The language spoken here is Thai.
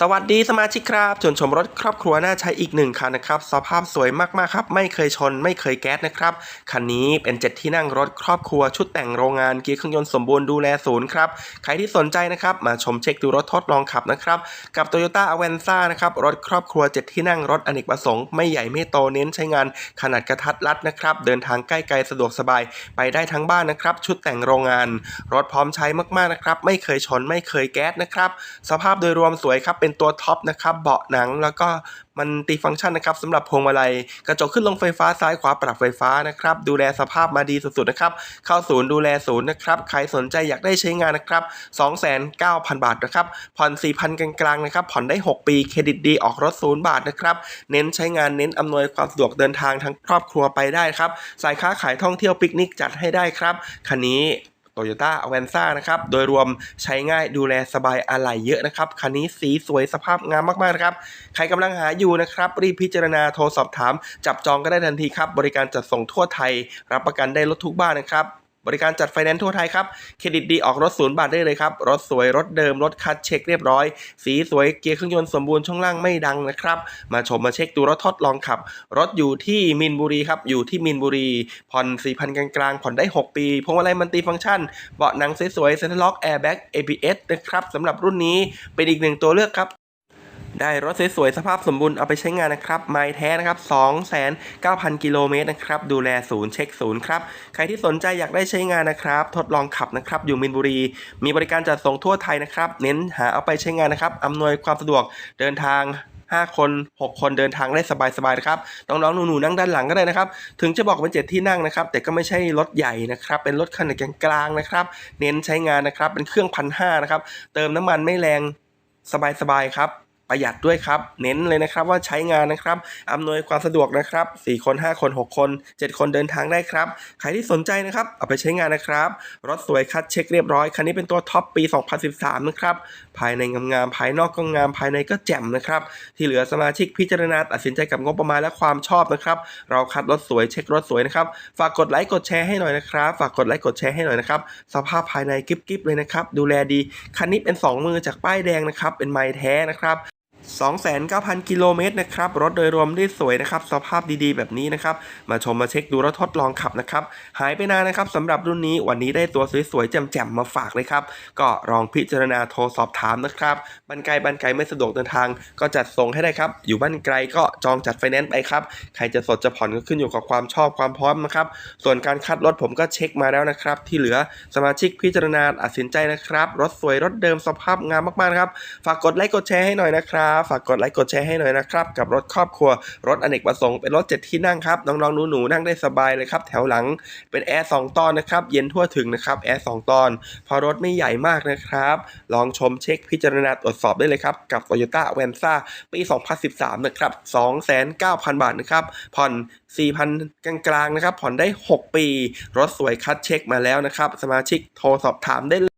สวัสดีสมาชิกครับชวนชมรถครอบครัวน่าใช้อีกหนึ่งคันนะครับ สภาพสวยมากๆครับ ไม่เคยชนไม่เคยแก๊สนะครับ คันนี้เป็นเจ็ดที่นั่งรถครอบครัวชุดแต่งโรงงานเกียร์เครื่องยนต์สมบูรณ์ดูแลศูนย์ครับ ใครที่สนใจนะครับ มาชมเช็คดูรถทดลองขับนะครับ กับ Toyota a v a n z a นะครับ รถครอบครัวเจ็ดที่นั่งรถอเนกประสงค์ไม่ใหญ่ไม่โตเน้นใช้งานขนาดกระทัดรัดนะครับ เดินทางใกล้ไกลสะดวกสบายไปได้ทั้งบ้านนะครับ ชุดแต่งโรงงาน รถพร้อมใช้มากๆนะครับไม่เคยชนไม่เคยแก๊สนะครับสภาพโดยรวมสวยครับเป็นตัวท็อปนะครับเบาะหนังแล้วก็มันตีฟังก์ชันนะครับสำหรับพวงมาลัยกระจกขึ้นลงไฟฟ้าซ้ายขวาปรับไฟฟ้านะครับดูแลสภาพมาดีสุดๆนะครับเข้าศูนย์ดูแลศูนย์นะครับใครสนใจอยากได้ใช้งานนะครับ29,000บาทนะครับผ่อน 4,000 กลางๆนะครับผ่อนได้ 6 ปีเครดิตดีออกรถศูนย์บาทนะครับเน้นใช้งานเน้นอำนวยความสะดวกเดินทางทั้งครอบครัวไปได้ครับสายค้าขายท่องเที่ยวปิกนิกจัดให้ได้ครับคันนี้ โตโยต้าอเวนซ่านะครับ โดยรวมใช้ง่ายดูแลสบายอะไหล่เยอะนะครับ คันนี้สีสวยสภาพงามมากๆนะครับ ใครกำลังหาอยู่นะครับ รีบพิจารณาโทรสอบถาม จับจองก็ได้ทันทีครับ บริการจัดส่งทั่วไทย รับประกันได้รถทุกบ้านนะครับ บริการจัดไฟแนนซ์ทั่วไทยครับ เครดิตดีออกรถศูนย์บาทได้เลยครับ รถสวยรถเดิม รถคัดเช็คเรียบร้อย สีสวยเกียร์เครื่องยนต์สมบูรณ์ช่วงล่างไม่ดังนะครับ มาชมมาเช็คดูรถทดลองขับ รถอยู่ที่มินบุรีครับ อยู่ที่มินบุรี ผ่อน 4,000 กลางๆผ่อนได้ 6 ปีพวงมาลัยมันตีฟังก์ชัน เบาะหนังสวยๆเซ็นทรัลล็อกแอร์แบ็ก ABS นะครับสำหรับรุ่นนี้เป็นอีกหนึ่งตัวเลือกครับ ได้รถสวยๆสภาพสมบูรณ์เอาไปใช้งานนะครับไม้แท้นะครับ29,000 กิโลเมตรนะครับดูแลศูนย์เช็คศูนย์ครับใครที่สนใจอยากได้ใช้งานนะครับทดลองขับนะครับอยู่มินบุรี มีบริการจัดส่งทั่วไทยนะครับเน้นหาเอาไปใช้งานนะครับอำนวยความสะดวกเดินทาง5 คน 6 คนเดินทางได้สบายๆนะครับน้องๆหนูๆนั่งด้านหลังก็ได้นะครับ ถึงจะบอกเป็นเจ็ดที่นั่งนะครับ แต่ก็ไม่ใช่รถใหญ่นะครับ เป็นรถขนาดกลางๆนะครับ เน้นใช้งานนะครับ เป็นเครื่องพันห้านะครับ เติมน้ำมันไม่แรงสบายๆครับ ประหยัดด้วยครับ เน้นเลยนะครับว่าใช้งานนะครับอำนวยความสะดวกนะครับ 4 คน 5 คน 6 คน 7 คนเดินทางได้ครับ ใครที่สนใจนะครับ เอาไปใช้งานนะครับ รถสวยคัดเช็คเรียบร้อย คันนี้เป็นตัวท็อปปี 2013 นะครับ ภายในงามๆ ภายนอกก็งาม ภายในก็แจ่มนะครับ ที่เหลือสมาชิกพิจารณาตัดสินใจกับงบประมาณและความชอบนะครับ เราคัดรถสวยเช็ครถสวยนะครับ ฝากกดไลค์กดแชร์ให้หน่อยนะครับ ฝากกดไลค์กดแชร์ให้หน่อยนะครับ สภาพภายในกิ๊บๆเลยนะครับ ดูแลดี คันนี้เป็น 2 มือจากป้ายแดงนะครับ เป็นไม้แท้นะครับ 29,000 กิโลเมตรนะครับ รถโดยรวมได้สวยนะครับ สภาพดีๆ แบบนี้นะครับ มาชมมาเช็คดูรถทดลองขับนะครับ หายไปนานนะครับสำหรับรุ่นนี้วันนี้ได้ตัวสวยๆ แจ่มๆ มาฝากเลยครับ ก็ลองพิจารณาโทรสอบถามนะครับบ้านไกลบ้านไกลไม่สะดวกเดินทาง ก็จัดส่งให้ได้ครับ อยู่บ้านไกลก็จองจัดไฟแนนซ์ไปครับ ใครจะสดจะผ่อนก็ขึ้นอยู่กับความชอบความพร้อมนะครับ ส่วนการคัดรถผมก็เช็คมาแล้วนะครับ ที่เหลือสมาชิกพิจารณาตัดสินใจนะครับ รถสวยรถเดิมสภาพงามมากๆครับ ฝากกดไลค์กดแชร์ให้หน่อยนะครับฝากกดไลค์กดแชร์ให้หน่อยนะครับ กับรถครอบครัว รถอเนกประสงค์เป็นรถเจ็ดที่นั่งครับ น้องๆหนูๆนั่งได้สบายเลยครับ แถวหลังเป็นแอร์สองตอนนะครับ เย็นทั่วถึงนะครับ แอร์สองตอน พอรถไม่ใหญ่มากนะครับ ลองชมเช็คพิจารณาตรวจสอบได้เลยครับ กับ Toyota a v a n z a ปี 2013 นะครับ 2,900 บาทนะครับ ผ่อน 4,000 กลางๆนะครับ ผ่อนได้ 6 ปี รถสวยคัดเช็คมาแล้วนะครับ สมาชิกโทรสอบถามได้เลย